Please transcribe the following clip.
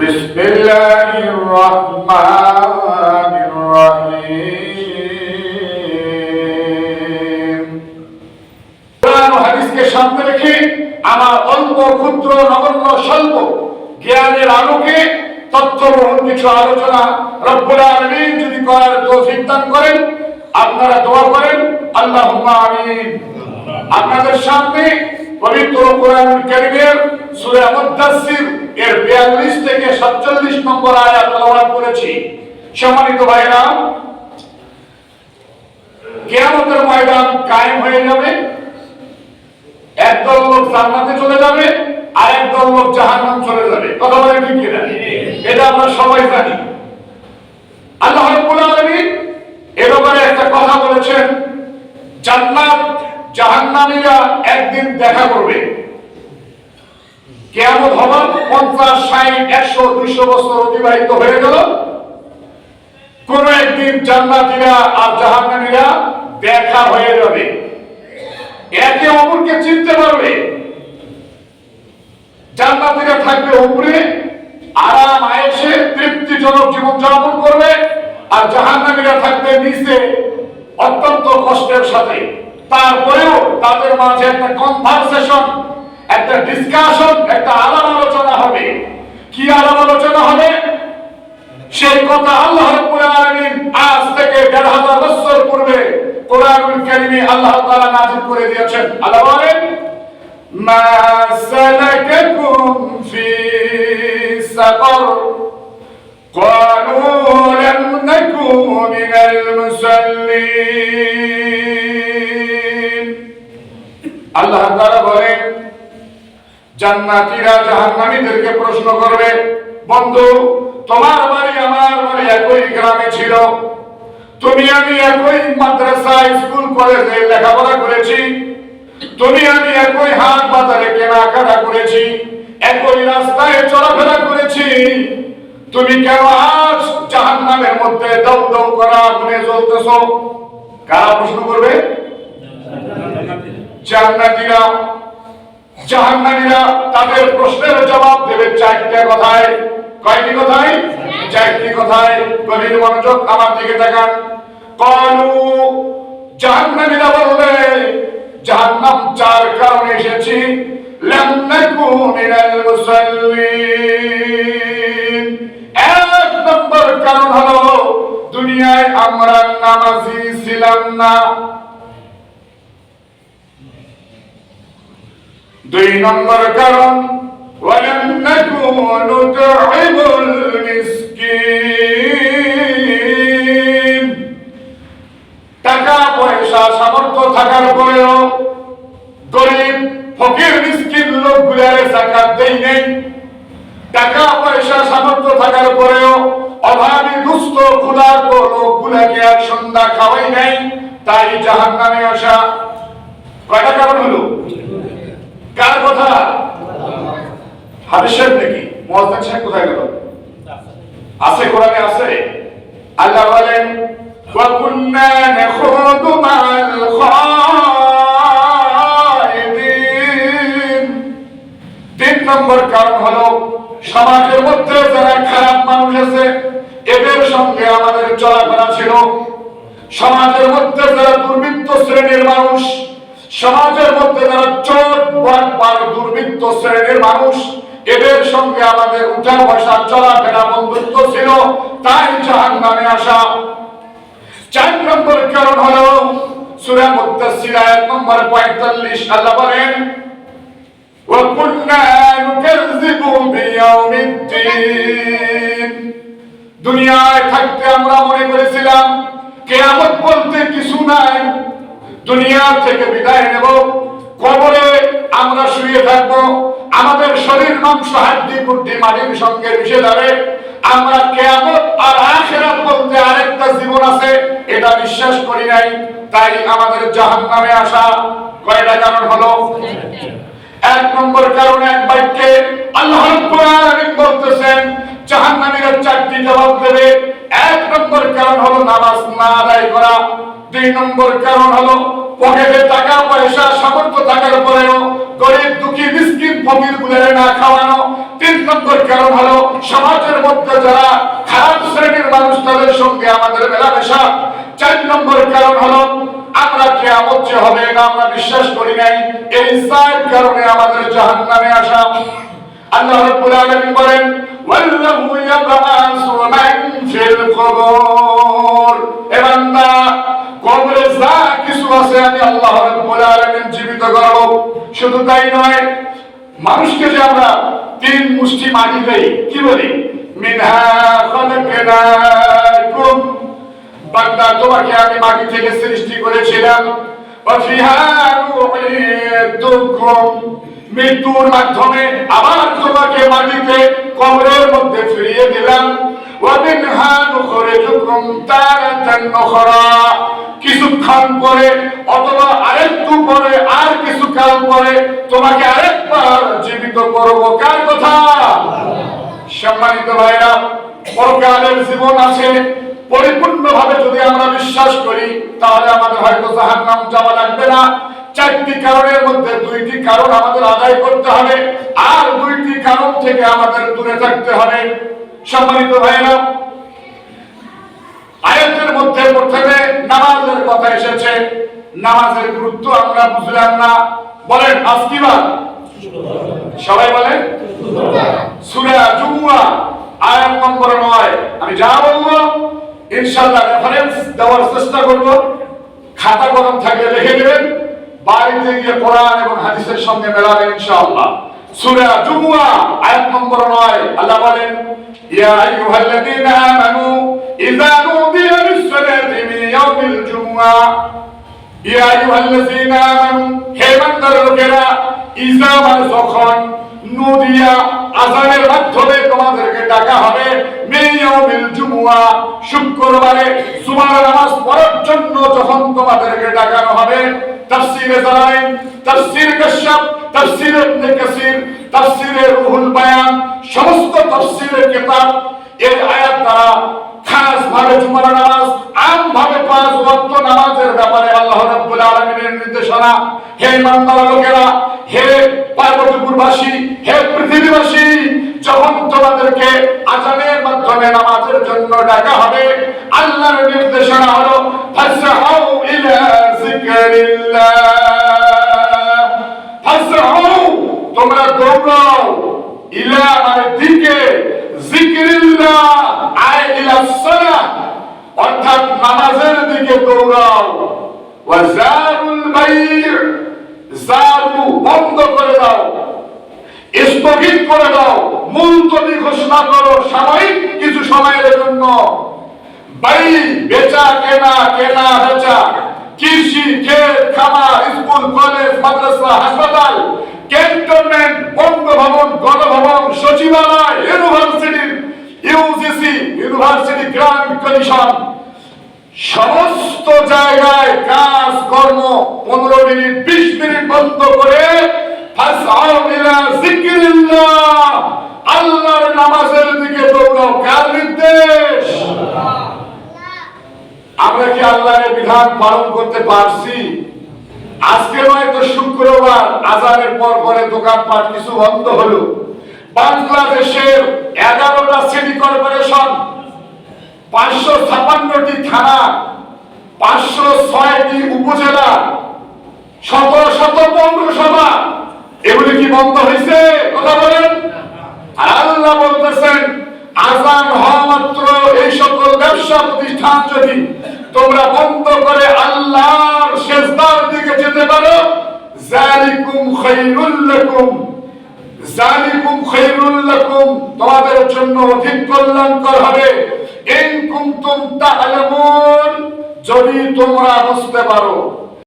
بسم الله الرحمن الرحيم কোরআন ও হাদিসকে সামনে রেখে আমার অল্প ক্ষুদ্র নগণ্য স্বল্প জ্ঞানের আলোকে তথ্যবহুল কিছু আলোচনা রব্বুল আলামিন যদি করার তৌফিক দান করেন আপনারা দোয়া করেন আল্লাহুম্মা আমিন আপনাদের সামনে পবিত্র কোরআনুল কারীমের সূরা মুদাসসির এর 42 থেকে 47 নম্বর আয়াত করেছি। সম্মানিত ভাইরা ময়দান কায়েম হয়ে যাবে। একদল লোক জান্নাতে চলে যাবে আর একদল লোক জাহান্নাম চলে যাবে। কথা বলে ঠিক কিনা? এটা আমরা সবাই জানি। আল্লাহ রাব্বুল আলামিন এ একটা কথা বলেছেন, জান্নাত জাহান্নামীরা একদিন দেখা করবে। কেয়ামত হবার পঞ্চাশ, ষাট, একশো, দুইশো বছর অতিবাহিত হয়ে গেল। কোন একদিন জান্নাতীরা আর জাহান্নামীরা দেখা হয়ে যাবে। একে অপরকে চিনতে পারবে। জান্নাতীরা থাকবে উপরে আরাম আয়েসে তৃপ্তিজনক জীবন যাপন করবে আর জাহান্নামীরা থাকবে নিচে অত্যন্ত কষ্টের সাথে। তারপরেও তাদের মাঝে একটা কনভারসেশন একটা ডিসকাশন একটা আলাপ আলোচনা হবে কি আলাপ আলোচনা হবে সেই কথা আল্লাহ রাব্বুল আলামিন আজ থেকে দেড় হাজার বছর পূর্বে কোরআনুল কারীমে আল্লাহ তাআলা নাযিল করে দিয়েছেন আল্লাহ বলেন মা সালাকাকুম ফি সাকর قالوا لم نكن من المصلين আল্লাহ তাআলা বলেন জান্নাতীরা জাহান্নামীদেরকে প্রশ্ন করবে বন্ধু তোমার বাড়ি আমার বাড়ি একই গ্রামে ছিল। তুমি আমি একই মাদ্রাসা স্কুল কলেজে লেখাপড়া করেছি। তুমি আমি একই হাট বাজারে কেনাকাটা করেছি একই রাস্তায় চলাফেরা করেছি। তুমি কেন আজ জাহান্নামের মধ্যে দৌ দৌ করা আগুনে জ্বলতেছ? কারা প্রশ্ন করবে? জান্নাতীরা। জাহান্নামীরা তাদের প্রশ্নের জবাব দেবে চারটে কথায়। কয়টি কথায়? চারটি কথায়। গভীর মনোযোগ আমার দিকে তাকান। কলু, জাহান্নামীরা বলবে জাহান্নাম চার কারণে এসেছি এক নম্বর কারণ হলো, দুনিয়ায় আমরা নামাজি ছিলাম না। দুই নম্বর কারণ ولم نكن نطعم المسكين টাকা পয়সা সামর্থ্য থাকার পরেও গরিব ফকির মিসকিন লোকগুলারে জাকাত দেই নেই টাকা পয়সা সামর্থ্য থাকার পরেও অভাবী দুস্থ ক্ষুধার্ত লোকগুলাকে এক সন্ধ্যা খাওয়াই নাই তাই জাহান্নামে আসা কয়টা কারণ হলো কার কথা? হাদিসের নাকি? মুয়াজ্জিন সাহেব কোথায় গেল? আছে, কোরআনে আছে। আল্লাহ বলেন কুন্না নাখুদু মা'আল খায়িদিন। তিন নম্বর কারণ হলো, সমাজের মধ্যে যারা খারাপ মানুষ আছে, এদের সঙ্গে আমাদের চলাফেরা ছিল। সমাজের মধ্যে যারা দুর্বৃত্ত শ্রেণির মানুষ সমাজের মধ্যে যারা চোর বাটপার দুর্বৃত্ত শ্রেণীর মানুষ এদের সঙ্গে আমাদের উঠা বসা চলাফেরা বন্ধুত্ব ছিল তাই জাহান নামে আসা চার নম্বর কারণ হলো সূরা মুদাসসির আয়াত নম্বর 45 আল্লাহ বলেন وكنا نكذب بيوم الدين দুনিয়ায় থাকতে আমরা মনে করেছিলাম কেয়ামত বলতে কিছু নাই দুনিয়া থেকে বিদায় নেব। কবরে আমরা শুয়ে থাকব। আমাদের শরীর মাংস, হাড্ডি গুড্ডি মাটির সঙ্গে মিশে যাবে। আমরা কেয়ামত আর আখেরাত বলতে আরেকটা জীবন আছে, এটা বিশ্বাস করি নাই। তাই আমাদের জাহান্নামে আসা কয়টা কারণ হলো? এক নম্বর কারণে এক বাক্যে আল্লাহ বলতেছেন, জাহান্নামীরা চারটি জবাব দেবে। এক নম্বর কারণ হলো নামাজ না আদায় করা। দুই নম্বর কারণ হলো পকেটে টাকা, পয়সা, সামর্থ্য থাকার পরেও গরিব, দুঃখী, মিসকিন, ফকির গুলোরে না খাওয়ানো। তিন নম্বর কারণ হলো সমাজের মধ্যে যারা খারাপ শ্রেণির মানুষ, তাদের সঙ্গে আমাদের মেলামেশা। চার নম্বর কারণ হলো আমরা কেয়ামত যে হবে না আমরা বিশ্বাস করি নাই। এই চার কারণে আমাদের জাহান্নামে আসা। আল্লাহ রাব্বুল আলামিন বলেন, ওয়াল্লাহু ইয়াবআসু মান ফিল কবর। কবরে যা কিছু আছে আমি আল্লাহ রাব্বুল আলামিন জীবিত করব। শুধু তাই নয়, মানুষকে যে আমরা তিন মুষ্টি মাটি দেই, কি বলি? মিনহা খালাকনাকুম। বান্দা, তোমাকে আমি মাটি থেকে সৃষ্টি করেছিলাম। মৃত্যুর মাধ্যমে আবার তোমাকে মাটিতে কবরের মধ্যে ফিরিয়ে দিলাম। ওয়ামিনহা নুখরিজুকুম তারাতান উখরা কিছুক্ষণ পরে অথবা আরেকটু পরে আর কিছু পরে তোমাকে আরেকবার জীবিত করব। কার কথা? সম্মানিত ভাইরা, পরকালের জীবন আছে। পরিপূর্ণভাবে যদি আমরা বিশ্বাস করি, তাহলে আমাদের হয়তো নাম যাওয়া লাগবে না। চারটি কারণের মধ্যে দুইটি কারণ আমাদের আদায় করতে হবে, আর দুইটি কারণ থেকে আমাদের দূরে থাকতে হবে। সম্মানিত ভাইরা আয়াতের মধ্যে প্রথমে নামাজের কথা এসেছে। নামাজের গুরুত্ব আমরা বুঝলাম না। বলেন, আজ? সবাই বলেন, সূরা জুমুয়া, আয়াত নম্বর 9 আমি যা বলব, ইনশাআল্লাহ রেফারেন্স দেওয়ার চেষ্টা করব। খাতা কলম থাকলে লিখে নেবেন। বাড়িতে গিয়ে কোরআন এবং হাদিসের সঙ্গে মেলাবেন ইনশাআল্লাহ। সূরা জুমুয়া, আয়াত নম্বর 9 আল্লাহ বলেন, ইয়া আইয়ুহাল্লাযীনা আমানু ইযা নুদিয়া লিস-সালাতি মিন ইয়াউমিল জুমুয়া ইয়া আইয়ুহাল্লাযীনা আমানু, হে বান্দার লোকেরা ইজা মানে যখন নুদিয়া আযানের মাধ্যমে তোমাদেরকে ডাকা হবে মিয়াউমিল জুমুয়া শুক্রবারে জুমার নামাজ পড়ার জন্য যখন তোমাদেরকে ডাকানো হবে, তাফসীরে জালালাইন, তাফসীর কাশাফ, তাফসীর ইবনে কাসির, তাফসীরে রুহুল বায়ান সমস্ত তাফসীরের কিতাব এই আয়াত দ্বারা খাস ভাবে জুমার নামাজ আম ভাবে পাঁচ ওয়াক্ত নামাজের ব্যাপারে আল্লাহ রাব্বুল আলামিনের নির্দেশনা। হে ইমানদার লোকেরা, হে পার্বতীপুরবাসী, হে পৃথিবীবাসী, যখন তোমাদেরকে আজানের মাধ্যমে নামাজের জন্য ডাকা হবে, আল্লাহর নির্দেশনা হলো ফাসহাউ ইলা যিকরিল্লাহ। ফাসহাউ তোমরা দৌড়াও। ইলা মানে দিকে জিকিরিল্লাহ অর্থাৎ নামাজের দিকে দৌড়াও। জারু বন্ধ করে দাও। স্থগিত করে দাও। মুলতবি ঘোষণা করো, সাময়িক কিছু সময়ের জন্য। বাই, বেচা, কেনা কেনা, বেচা। কৃষি ক্ষেত খামার, স্কুল, কলেজ, মাদ্রাসা, হাসপাতাল, ক্যান্টনমেন্ট গণভবন সচিবালয়, university, UGC, university grant commission, সমস্ত জায়গায় কাজ, কর্ম পনেরো মিনিট, বিশ মিনিট বন্ধ করে আল্লাহর নামাজের দিকে দৌড়াও। কার নির্দেশ? আমরা কি আল্লাহর বিধান পালন করতে পারছি? আজকে নয়তো শুক্রবার, আজানের পর পরে দোকানপাট কিছু বন্ধ হলো। বাংলাদেশের এগারোটা সিটি কর্পোরেশন, পাঁচশো ছাপান্নটি থানা, পাঁচশো ছয়টি উপজেলা শত শত পৌরসভা। এগুলি কি বন্ধ হয়েছে কথা বলেন। আর আল্লাহ বলতেছেন, আজান হওয়া মাত্র এই সকল ব্যবসা প্রতিষ্ঠান যদি তোমরা বন্ধ করে আল্লাহর শেষদার দিকে যেতে পারো জালিকুম খাইরুল তোমাদের জন্য অধিক কল্যাণকর হবে। যদি তোমরা বুঝতে পারো।